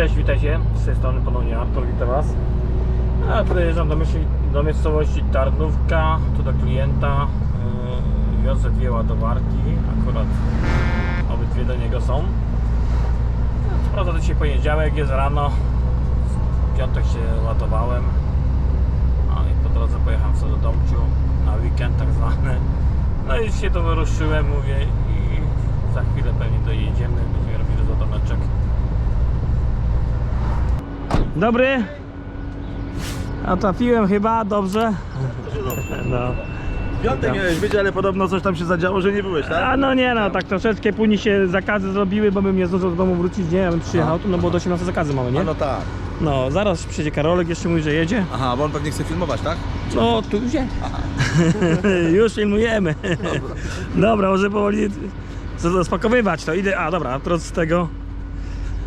Cześć, witajcie. Z tej strony ponownie Artur, witam Was. Ja przyjeżdżam do, myśli, do miejscowości Tarnówka, tu do klienta. Yy, wiozę dwie ładowarki, akurat obydwie do niego są. Co prawda dzisiaj poniedziałek, jest rano. W piątek się ładowałem. A i po drodze pojechałem sobie do domciu na weekend tak zwany. No i się to wyruszyłem, mówię i za chwilę pewnie dojedziemy, będziemy robili zadomeczek. Dobry. A trafiłem chyba, dobrze? No. Piątek miałeś być, ale podobno coś tam się zadziało, że nie byłeś, tak? A no nie no, tak troszeczkę później się zakazy zrobiły, bo bym nie zdążył do domu wrócić, nie? Ja bym przyjechał tu, no bo do 18 zakazy mamy, nie? A no tak. No, zaraz przyjdzie Karolek, jeszcze mówi, że jedzie. Aha, bo on pewnie chce filmować, tak? No, tu już jedzie. już filmujemy. dobra, może powoli spakowywać to. Idę, a dobra, teraz z tego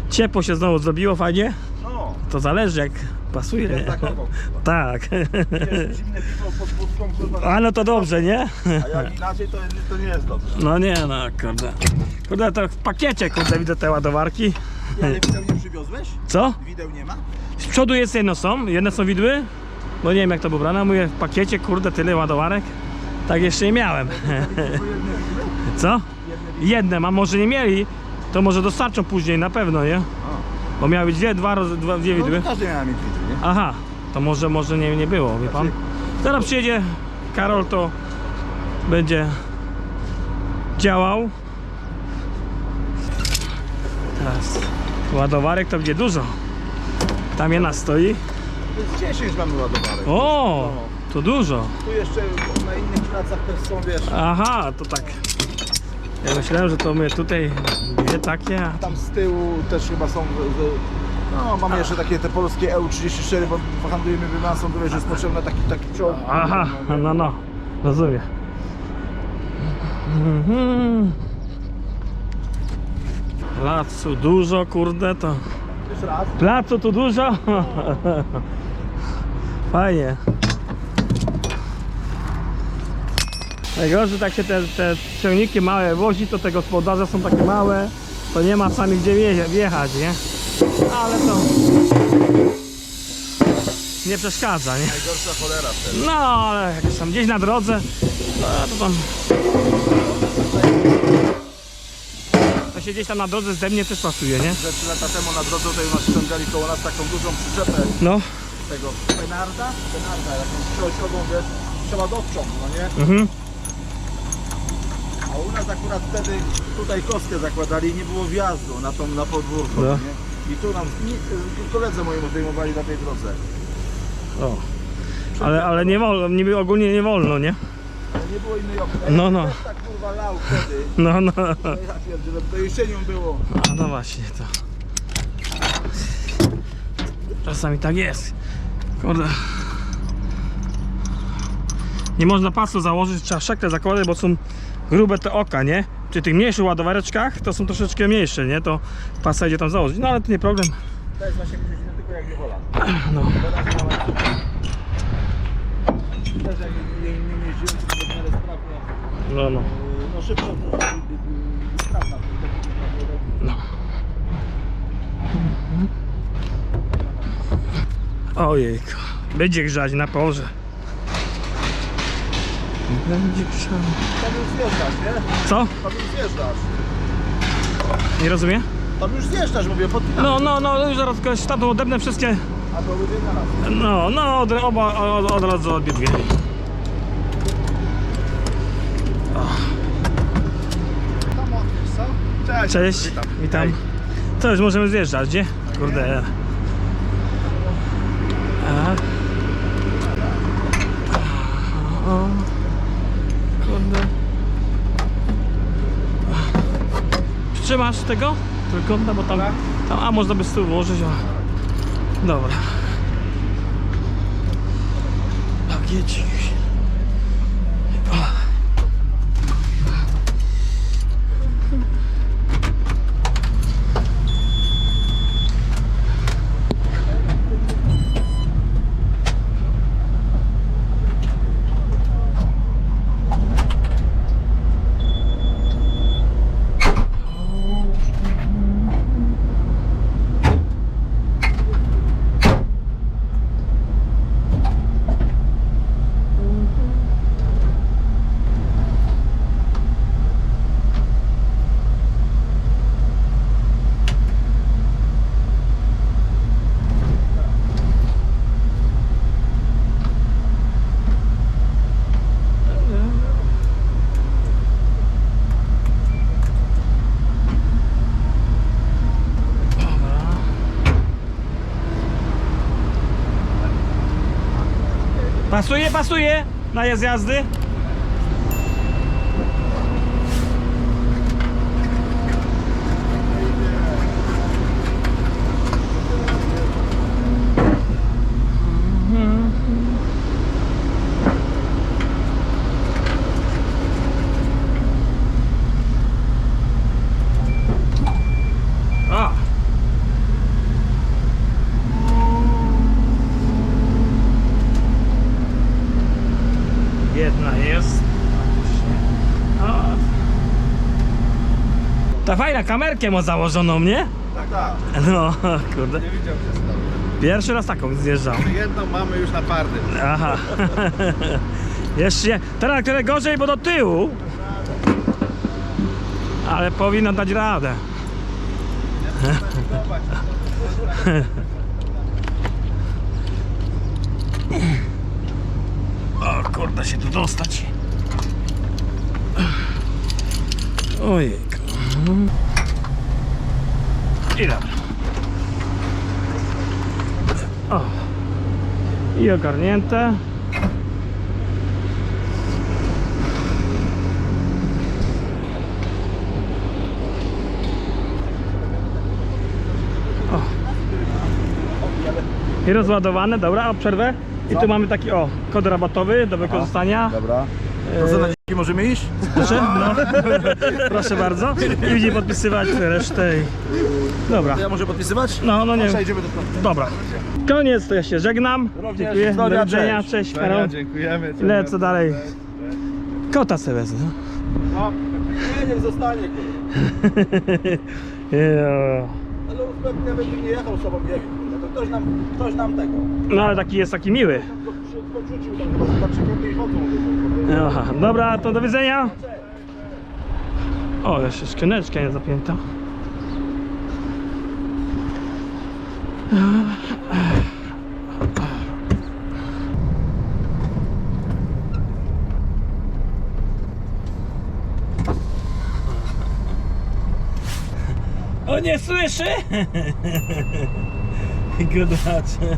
ciepło się znowu zrobiło, fajnie. To zależy jak pasuje? Tak. Tak. Zimne piwo pod wódką, kurwa. A no to dobrze, nie? A jak inaczej, to, to nie jest dobrze. No nie no, kurde. Kurde, to w pakiecie, kurde, widzę te ładowarki. Ale wideł nie przywiozłeś? Co? Wideł nie ma? Z przodu jest jedno są, jedne są widły. No nie wiem jak to było brane, mówię w pakiecie, kurde, tyle ładowarek. Tak jeszcze nie miałem. Co? Jedne, a może nie mieli, to może dostarczą później na pewno, nie? Bo miały być dwie, dwa, roz- dwa, dwie No, widły. każdy miał mieć widły, nie? Aha, to może, może nie, nie było, wie pan? Zaraz przyjedzie Karol, to będzie działał. Teraz ładowarek to będzie dużo. Tam jedna stoi. To jest 10 mamy ładowarek. O, to dużo. Tu jeszcze na innych pracach też są, wiesz, Aha, to tak. Ja myślałem, że to my tutaj dwie takie. a- tam z tyłu też chyba są... No, mamy jeszcze takie te polskie EU34, bo handlujemy wymasą, wiesz, że jest potrzebny taki, taki czołg. Aha, no no, rozumiem. Mhm. Placu dużo, kurde, to... Jeszcze raz. Placu tu dużo? Fajnie. Najgorzej tak się te, te ciągniki małe wozi, to te gospodarze są takie małe, to nie ma sami gdzie wje- wjechać, nie? Ale to nie przeszkadza, nie? Najgorsza cholera wtedy. No, ale jak tam gdzieś na drodze, no to tam... To się gdzieś tam na drodze ze mnie też pasuje, nie? Że 3 lata temu na drodze tutaj nas ściągali koło nas taką dużą przyczepę No, tego Penarda? Penarda, jakąś przeoślową, wiesz, trzeba dowciąg, no nie? mhm. A u nas akurat wtedy tutaj kostkę zakładali i nie było wjazdu na tą, na podwórko, No. nie? I tu nam, nie, koledzy moi zdejmowali na tej drodze. O. Ale, ale nie wolno, niby ogólnie nie wolno, nie? Ale nie było innej opcji. No, no. Tak kurwa lał wtedy. No, no. No ja pierdzielę, to jesienią było. A no właśnie, to... Czasami tak jest. Kurde. Nie można pasu założyć, trzeba szekle zakładać, bo są grube te oka, nie? Przy tych mniejszych ładowareczkach to są troszeczkę mniejsze, nie? To pasa idzie tam założyć. No ale to nie problem. To jest właśnie godzina tylko jak nie wola. No. Też jak nie, jeździłem, to w miarę sprawnie. No, no. No szybko, yy, sprawna. no. Ojejku. Będzie grzać na porze. Będzie grzać. Tam już zjeżdżasz, nie? Co? Tam już zjeżdżasz. Nie rozumie? Tam już zjeżdżasz, mówię, podpinam. No, no, no, już zaraz kogoś tam odepnę wszystkie. A to będzie na nas. No, no, od, oba od, od razu co? Cześć. Cześć, Witam. witam. Już możemy zjeżdżać, gdzie? Kurde. Trzymasz tego? Trójkąta, bo tam, tam, a można by z tyłu włożyć, o. Dobra. Pakiecik. Pasuje, pasuje na jazd jazdy. A. Jedna jest. O. Ta fajna kamerkę ma założoną, nie? Tak, tak. No, kurde. Nie widział się Pierwszy raz taką zjeżdżam. Jedną mamy już na parny. Aha. Jeszcze. Teraz tyle gorzej, bo do tyłu. Ale powinno dać radę. O kurde się tu dostać. Ojejku. I dobra. O. I ogarnięte. I rozładowane, dobra, o przerwę. I tu mamy taki o, kod rabatowy do wykorzystania. Dobra. Dziś możemy iść? Proszę, no. Proszę bardzo. I później podpisywać resztę. i- Dobra. Ja może podpisywać? No, no nie. Przejdziemy do środka. Dobra. Koniec, to ja się żegnam. Również. Dziękuję. Do Zdrowia, widzenia. cześć. Cześć, Karol. dziękujemy. Lecę dalej. Kota se wezmę. No. Nie, niech zostanie, kurde. Jo. Ale będzie nie jechał sobą, nie wiem, kurde. To ktoś nam, ktoś nam tego. No ale taki jest taki miły. Podrzucił. Aha, dobra, to do widzenia. O, jeszcze skrzyneczka nie zapięta. O, nie słyszy? Godacze.